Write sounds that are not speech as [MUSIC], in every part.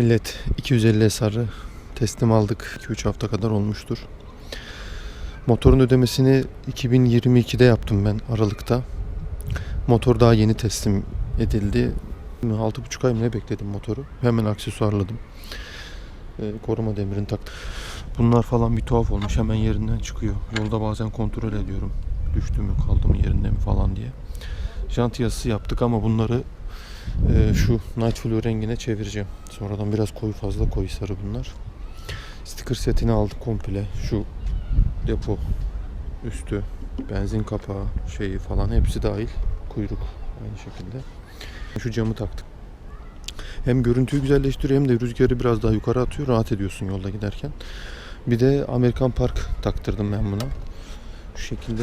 Millet 250 SR'ı teslim aldık. 2-3 hafta kadar olmuştur. Motorun ödemesini 2022'de yaptım ben Aralık'ta. Motor daha yeni teslim edildi. 6,5 ay mı ne bekledim motoru. Hemen aksesuarladım. Ee, koruma demirini taktım. Bunlar falan bir tuhaf olmuş. Hemen yerinden çıkıyor. Yolda bazen kontrol ediyorum. Düştü mü kaldı mı yerinde mi falan diye. Jant yazısı yaptık ama bunları e, şu Night rengine çevireceğim. Sonradan biraz koyu fazla koyu sarı bunlar. Sticker setini aldık komple. Şu depo üstü, benzin kapağı şeyi falan hepsi dahil. Kuyruk aynı şekilde. Şu camı taktık. Hem görüntüyü güzelleştiriyor hem de rüzgarı biraz daha yukarı atıyor. Rahat ediyorsun yolda giderken. Bir de Amerikan Park taktırdım ben buna. Şu şekilde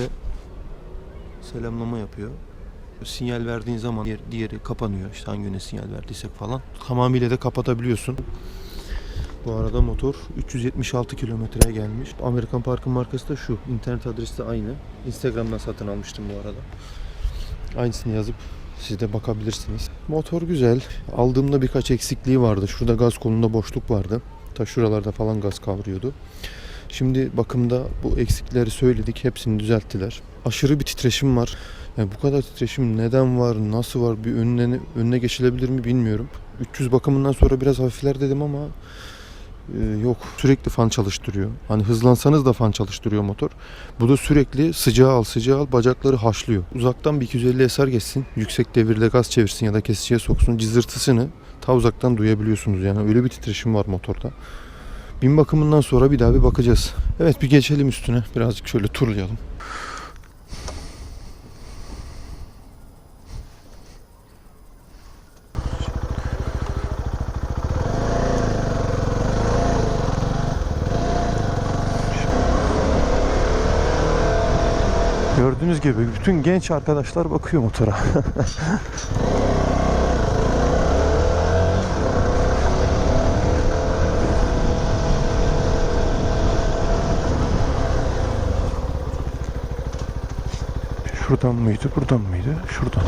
selamlama yapıyor. Sinyal verdiğin zaman diğer- diğeri kapanıyor. İşte hangi yöne sinyal verdiysek falan. Tamamıyla da kapatabiliyorsun. Bu arada motor 376 kilometreye gelmiş. Amerikan Park'ın markası da şu. İnternet adresi de aynı. Instagram'dan satın almıştım bu arada. Aynısını yazıp siz de bakabilirsiniz. Motor güzel. Aldığımda birkaç eksikliği vardı. Şurada gaz kolunda boşluk vardı. Ta şuralarda falan gaz kavruyordu. Şimdi bakımda bu eksikleri söyledik. Hepsini düzelttiler. Aşırı bir titreşim var. Yani bu kadar titreşim neden var, nasıl var, bir önüne, önüne geçilebilir mi bilmiyorum. 300 bakımından sonra biraz hafifler dedim ama e, yok. Sürekli fan çalıştırıyor. Hani hızlansanız da fan çalıştırıyor motor. Bu da sürekli sıcağı al sıcağı al bacakları haşlıyor. Uzaktan bir 250 eser geçsin. Yüksek devirde gaz çevirsin ya da kesiciye soksun. Cızırtısını ta uzaktan duyabiliyorsunuz yani. Öyle bir titreşim var motorda. Bin bakımından sonra bir daha bir bakacağız. Evet bir geçelim üstüne. Birazcık şöyle turlayalım. Gördüğünüz gibi bütün genç arkadaşlar bakıyor motora. [LAUGHS] Şuradan mıydı, buradan mıydı? Şuradan.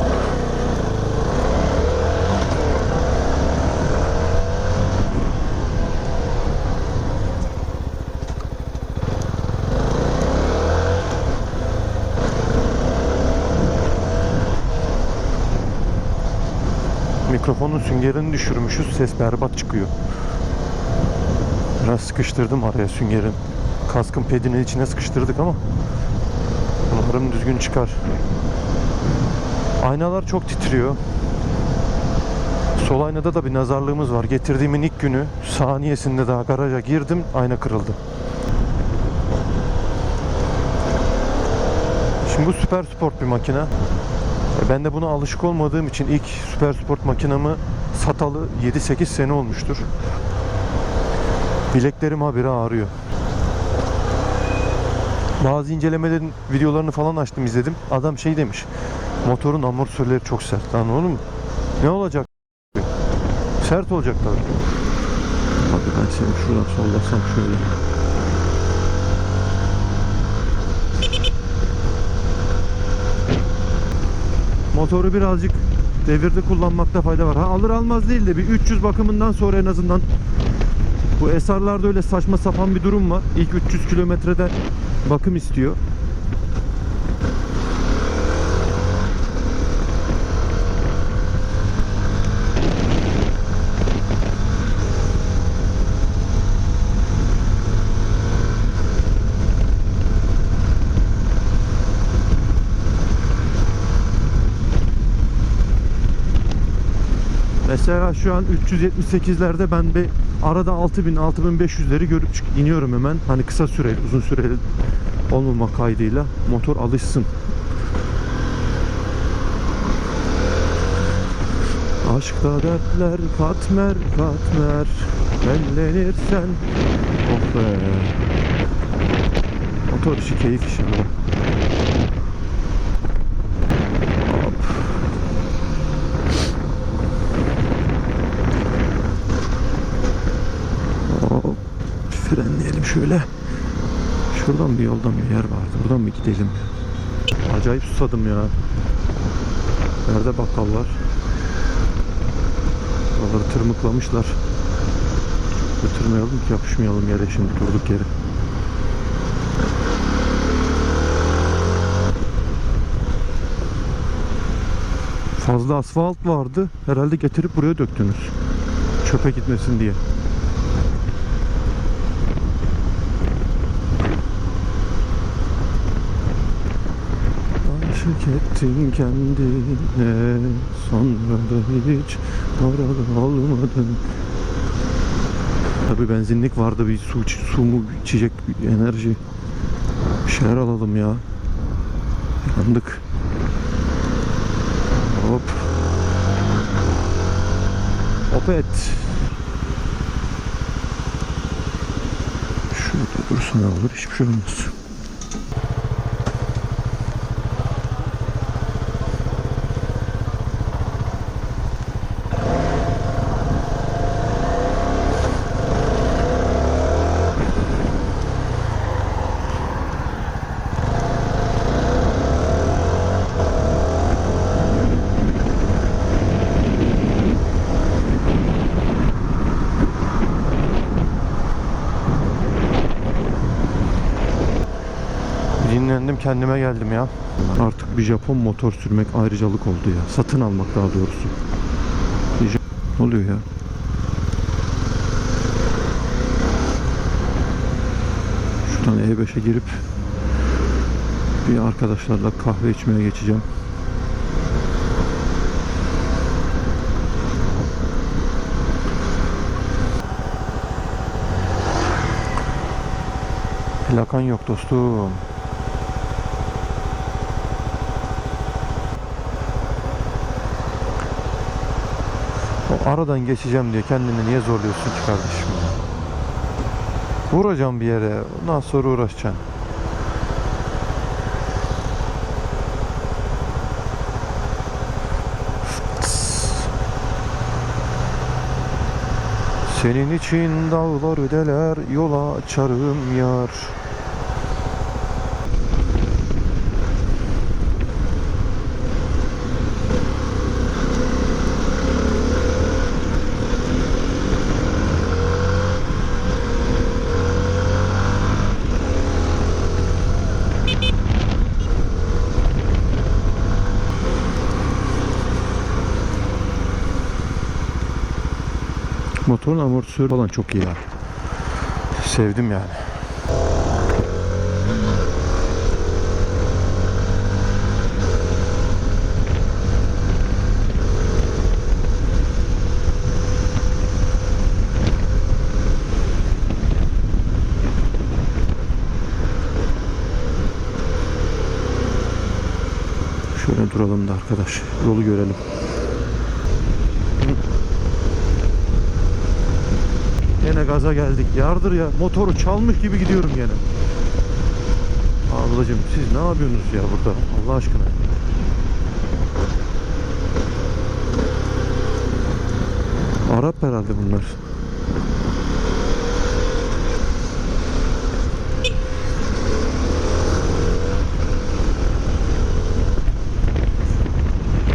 Mikrofonun süngerini düşürmüşüz. Ses berbat çıkıyor. Biraz sıkıştırdım araya süngerin. Kaskın pedinin içine sıkıştırdık ama umarım düzgün çıkar. Aynalar çok titriyor. Sol aynada da bir nazarlığımız var. Getirdiğimin ilk günü saniyesinde daha garaja girdim. Ayna kırıldı. Şimdi bu süper sport bir makine. E, Ben de buna alışık olmadığım için ilk süper sport makinamı satalı 7-8 sene olmuştur. Bileklerim habire ağrıyor. Bazı incelemelerin videolarını falan açtım izledim. Adam şey demiş. Motorun amortisörleri çok sert. Lan oğlum ne olacak? Sert olacak tabii. Abi ben seni şuradan sollasam şöyle. Motoru birazcık devirde kullanmakta fayda var. Ha, alır almaz değil de bir 300 bakımından sonra en azından bu SR'larda öyle saçma sapan bir durum var. İlk 300 kilometrede bakım istiyor. Mesela şu an 378'lerde ben bir arada 6000 6500'leri görüp çık iniyorum hemen. Hani kısa süreli, uzun süreli olmama kaydıyla motor alışsın. Aşkta dertler katmer katmer Bellenirsen Oh be Motor işi keyif işi bu. Frenleyelim şöyle. Şuradan bir yoldan bir yer vardı. Buradan bir gidelim. Acayip susadım ya. Nerede bakkallar? Oraları tırmıklamışlar. Götürmeyelim ki yapışmayalım yere şimdi durduk yere. Fazla asfalt vardı. Herhalde getirip buraya döktünüz. Çöpe gitmesin diye. Aşık ettin kendine. Sonra da hiç oralı olmadın. Tabi benzinlik vardı bir su, su mu içecek bir enerji? Bir şeyler alalım ya. Yandık. Hop. Opet Şurada dursa ne olur hiçbir şey olmaz Dinlendim kendime geldim ya. Artık bir Japon motor sürmek ayrıcalık oldu ya. Satın almak daha doğrusu. Ne oluyor ya? Şuradan E5'e girip bir arkadaşlarla kahve içmeye geçeceğim. Plakan yok dostum. Aradan geçeceğim diye kendini niye zorluyorsun ki kardeşim? Vuracağım bir yere. Ondan sonra uğraşacaksın. Senin için dağlar ödeler yola açarım yar. Motorun amortisörü falan çok iyi ya. Sevdim yani. Şöyle duralım da arkadaş. Yolu görelim. Gene gaza geldik. Yardır ya. Motoru çalmış gibi gidiyorum gene. Ablacım siz ne yapıyorsunuz ya burada? Allah aşkına. Arap herhalde bunlar.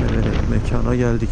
Evet, mekana geldik.